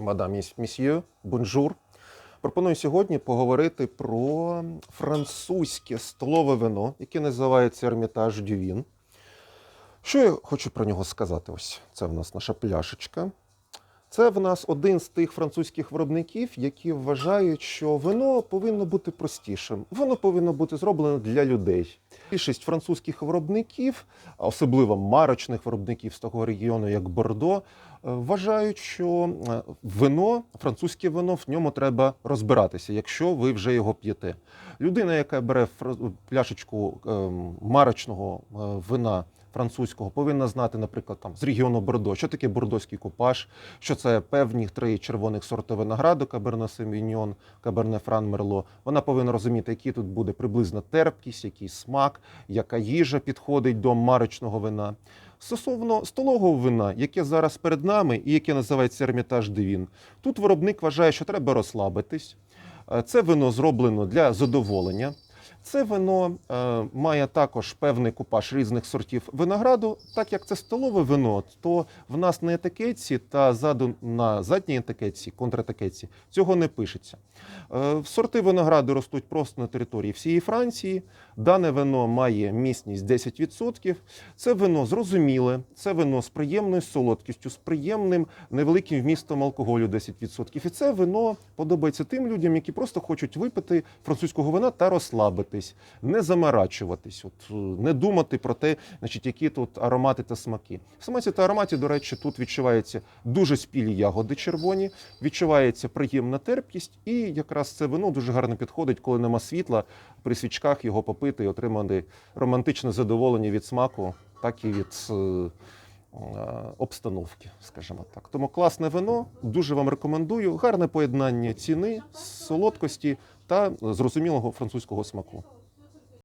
мадам місьє, бонжур. Пропоную сьогодні поговорити про французьке столове вино, яке називається Ермітаж Дювін. Що я хочу про нього сказати? Ось це в нас наша пляшечка. Це в нас один з тих французьких виробників, які вважають, що вино повинно бути простішим. Воно повинно бути зроблено для людей. Більшість французьких виробників, особливо марочних виробників з того регіону, як Бордо, вважають, що е, вино, французьке вино, в ньому треба розбиратися, якщо ви вже його п'єте. Людина, яка бере пляшечку ем, марочного е, вина французького, повинна знати, наприклад, там з регіону Бордо, що таке бордоський купаж, що це певні три червоних сорти винограду, каберне Семіньон, каберне Фран Мерло. Вона повинна розуміти, який тут буде приблизно терпкість, який смак, яка їжа підходить до марочного вина. Стосовно столового вина, яке зараз перед нами і яке називається Ермітаж Девін, тут виробник вважає, що треба розслабитись. Е, Це вино зроблено для задоволення. Це вино е, має також певний купаж різних сортів винограду. Так як це столове вино, то в нас на етикетці та ззаду на задній етикетці, контретикетці, цього не пишеться. Е, сорти винограду ростуть просто на території всієї Франції. Дане вино має міцність 10%. Це вино зрозуміле, це вино з приємною солодкістю, з приємним невеликим вмістом алкоголю 10%. І це вино подобається тим людям, які просто хочуть випити французького вина та розслабитись, не замарачуватись, от, е, не думати про те, значить, які тут аромати та смаки. В смаці та ароматі, до речі, тут відчувається дуже спілі ягоди червоні, відчувається приємна терпкість, і якраз це вино дуже гарно підходить, коли нема світла, при свічках його попити і отримати романтичне задоволення від смаку, так і від е, обстановки, скажімо так. Тому класне вино, дуже вам рекомендую. Гарне поєднання ціни, солодкості та зрозумілого французького смаку.